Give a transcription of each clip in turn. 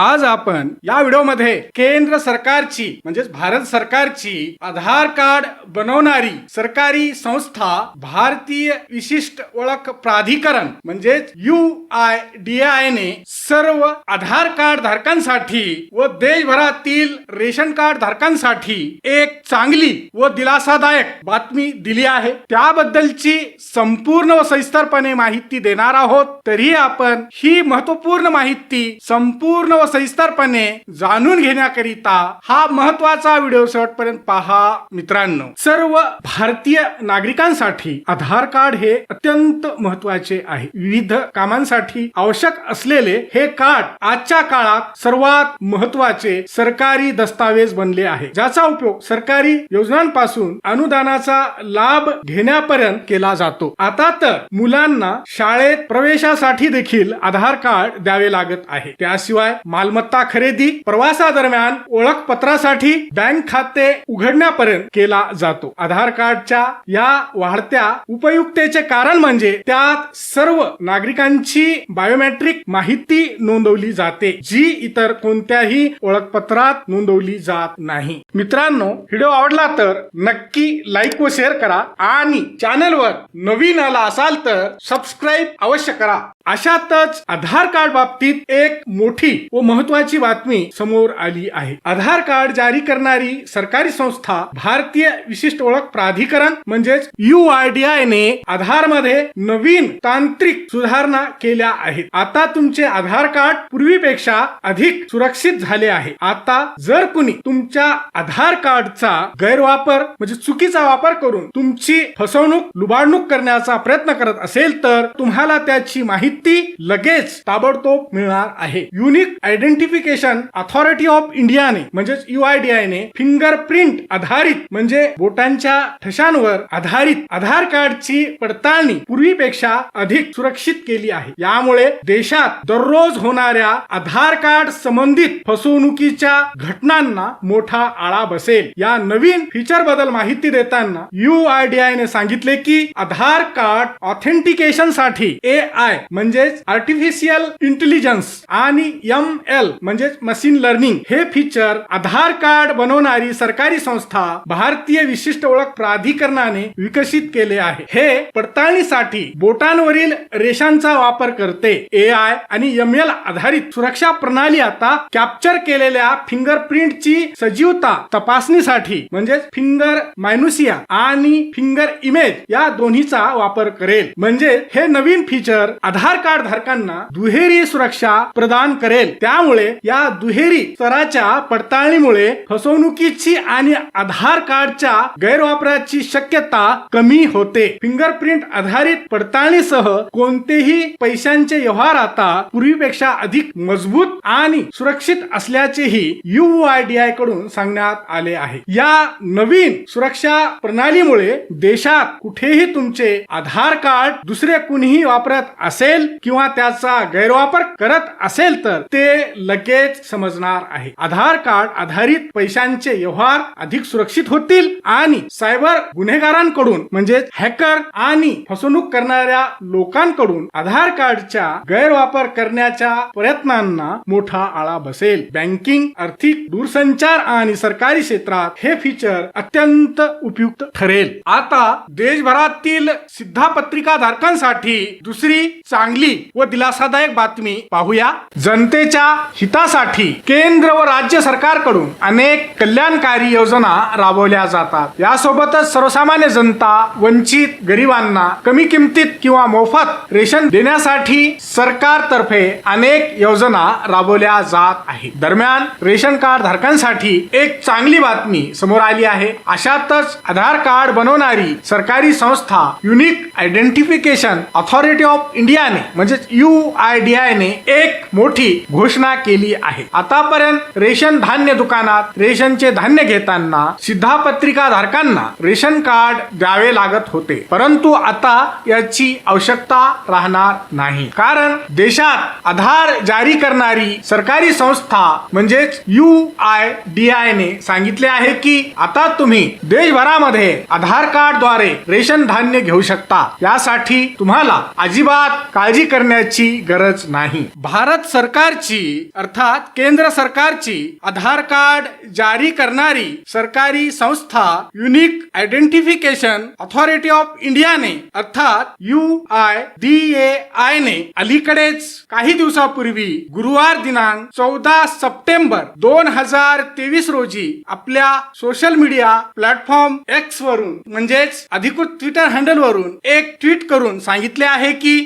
आज आपण या व्हिडिओमध्ये केंद्र सरकारची म्हणजेच भारत सरकारची आधार कार्ड बनवणारी सरकारी संस्था भारतीय विशिष्ट ओळख प्राधिकरण म्हणजेच यू आय डी आय ने सर्व आधार कार्ड धारकांसाठी व देशभरातील रेशन कार्ड धारकांसाठी एक चांगली व दिलासादायक बातमी दिली आहे. त्याबद्दलची संपूर्ण व सविस्तरपणे माहिती देणार आहोत. तरी आपण ही महत्त्वपूर्ण माहिती संपूर्ण व सविस्तरपणे जाणून घेण्याकरिता हा महत्त्वाचा व्हिडिओ शेवटपर्यंत पहा मित्रांनो. सर्व भारतीय नागरिकांसाठी आधार कार्ड हे अत्यंत महत्त्वाचे आहे. विविध कामांसाठी आवश्यक असलेले हे कार्ड आजच्या काळात सर्वात महत्त्वाचे सरकारी दस्तावेज बनले आहे. ज्याचा उपयोग सरकारी योजनांपासून अनुदानाचा लाभ घेण्यापर्यंत केला जातो. आता तर मुलांना शाळेत प्रवेशासाठी देखील आधार कार्ड द्यावे लागत आहे. त्याशिवाय मालमत्ता खरेदी प्रवासादरम्यान ओळखपत्रासाठी बँक खाते उघडण्यापर्यंत केला जातो. आधार कार्डच्या या वाढत्या उपयुक्तेचे कारण म्हणजे त्यात सर्व नागरिकांची बायोमेट्रिक माहिती नोंदवली जाते जी इतर कोणत्याही ओळखपत्रात नोंदवली जात नाही. मित्रांनो व्हिडिओ आवडला तर नक्की लाईक व शेअर करा आणि चॅनलवर नवीन आला असाल तर सबस्क्राईब अवश्य करा. अशातच आधार कार्ड बाबतीत एक मोठी व महत्वाची बातमी समोर आली आहे. आधार कार्ड जारी करणारी सरकारी संस्था भारतीय विशिष्ट ओळख प्राधिकरण म्हणजेच यू आर डी आय ने आधारमध्ये नवीन तांत्रिक सुधारणा केल्या आहेत. आता तुमचे आधार कार्ड पूर्वीपेक्षा अधिक सुरक्षित झाले आहे. आता जर कुणी तुमच्या आधार कार्डचा गैरवापर म्हणजे चुकीचा वापर करून तुमची फसवणूक लुबाडणूक करण्याचा प्रयत्न करत असेल तर तुम्हाला त्याची माहिती लगेच ताबडतोब मिळणार आहे. युनिक आयडेंटिफिकेशन अथॉरिटी ऑफ इंडियाने म्हणजेच युआयडीआयने फिंगरप्रिंट आधारित म्हणजे बोटांच्या ठशांवर आधारित आधार कार्डची पडताळणी पूर्वीपेक्षा अधिक सुरक्षित केली आहे. यामुळे देशात दररोज होणाऱ्या आधार कार्ड संबंधित फसवणुकीच्या घटनांना मोठा आळा बसेल. या नवीन फीचरबद्दल माहिती देताना युआयडीआय ने सांगितले की आधार कार्ड ऑथेंटिकेशनसाठी ए आय म्हणजेच आर्टिफिशियल इंटेलिजन्स आणि एम एल म्हणजेच मशीन लर्निंग हे फीचर आधार कार्ड बनवणारी सरकारी संस्था भारतीय विशिष्ट ओळख प्राधिकरणाने विकसित केले आहे. हे पडताळणीसाठी बोटांवरील रेषांचा वापर करते. ए आय आणि एम एल आधारित सुरक्षा प्रणाली आता कॅप्चर केलेल्या फिंगरप्रिंटची सजीवता तपासणीसाठी म्हणजेच फिंगर मायनुसिया आणि फिंगर इमेज या दोन्हीचा वापर करेल. म्हणजे हे नवीन फीचर आधार कार्ड धारकांना दुहेरी सुरक्षा प्रदान करेल. त्यामुळे या दुहेरी स्तराच्या पडताळणीमुळे फसवणुकीची आणि आधार कार्डच्या गैरवापराची शक्यता कमी होते. फिंगरप्रिंट आधारित पडताळणीसह कोणतेही पैशांचे व्यवहार आता पूर्वीपेक्षा अधिक मजबूत आणि सुरक्षित असल्याचेही यू आय डी आयकडून सांगण्यात आले आहे. या नवीन सुरक्षा प्रणालीमुळे देशात कुठेही तुमचे आधार कार्ड दुसरे कुणीही वापरत असेल किंवा त्याचा गैरवापर करत असेल तर ते लगेच समजणार आहे. आधार कार्ड आधारित पैशांचे व्यवहार अधिक सुरक्षित होतील आणि सायबर गुन्हेगारांकडून म्हणजे हॅकर आणि फसवणूक करणाऱ्या लोकांकडून आधार कार्डच्या गैरवापर करण्याच्या प्रयत्नांना मोठा आळा बसेल. बँकिंग आर्थिक दूरसंचार आणि सरकारी क्षेत्रात हे फीचर अत्यंत उपयुक्त ठरेल. आता देशभरातील सिद्धापत्रिका धारकांसाठी दुसरी चांगली व दिलासादायक बातमी पाहूया. जनतेच्या हितासाठी केंद्र व राज्य सरकारकडून अनेक कल्याणकारी योजना राबवल्या जातात. यासोबतच सर्वसामान्य जनता वंचित गरिबांना कमी किमतीत किंवा मोफत रेशन देण्यासाठी सरकारतर्फे अनेक योजना राबवल्या जात आहेत. दरम्यान रेशन कार्ड धारकांसाठी एक चांगली बातमी समोर आली आहे. अशातच आधार कार्ड बनवणारी सरकारी संस्था युनिक आयडेंटिफिकेशन अथॉरिटी ऑफ इंडियाने म्हणजेच यू आय डी आय ने एक मोठी घोषणा केली आहे. आतापर्यंत रेशन धान्य दुकानात रेशनचे धान्य घेताना सिद्धापत्रिका धारकांना रेशन कार्ड द्यावे लागत होते. परंतु आता याची आवश्यकता राहणार नाही. कारण देशात आधार जारी करणारी सरकारी संस्था म्हणजेच यू आय डी आय ने सांगितले आहे की आता तुम्ही देशभरामध्ये आधार कार्डद्वारे रेशन धान्य घेऊ शकता. यासाठी तुम्हाला अजिबात काय काळजी करण्याची गरज नाही. भारत सरकारची अर्थात केंद्र सरकारची आधार कार्ड जारी करणारी सरकारी संस्था युनिक आयडेंटिफिकेशन अथॉरिटी ऑफ इंडियाने अर्थात U I D A I ने अलीकडेच काही दिवसापूर्वी गुरुवार दिनांक चौदा सप्टेंबर दोन हजार तेवीस रोजी आपल्या सोशल मीडिया प्लॅटफॉर्म एक्स वरून म्हणजेच अधिकृत ट्विटर हँडल वरून एक ट्विट करून सांगितले आहे की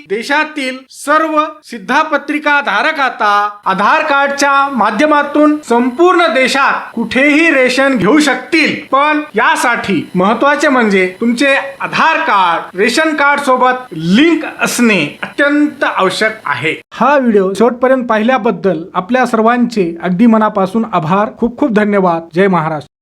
देशातील सर्व सिद्धापत्रिका धारक आता आधार कार्डच्या माध्यमातून संपूर्ण देशात कुठेही रेशन घेऊ शकतील. पण यासाठी महत्त्वाचे म्हणजे तुमचे आधार कार्ड रेशन कार्ड सोबत लिंक असणे अत्यंत आवश्यक आहे. हा व्हिडिओ शेवटपर्यंत पाहिल्याबद्दल आपल्या सर्वांचे अगदी मनापासून आभार. खूप खूप धन्यवाद. जय महाराष्ट्र.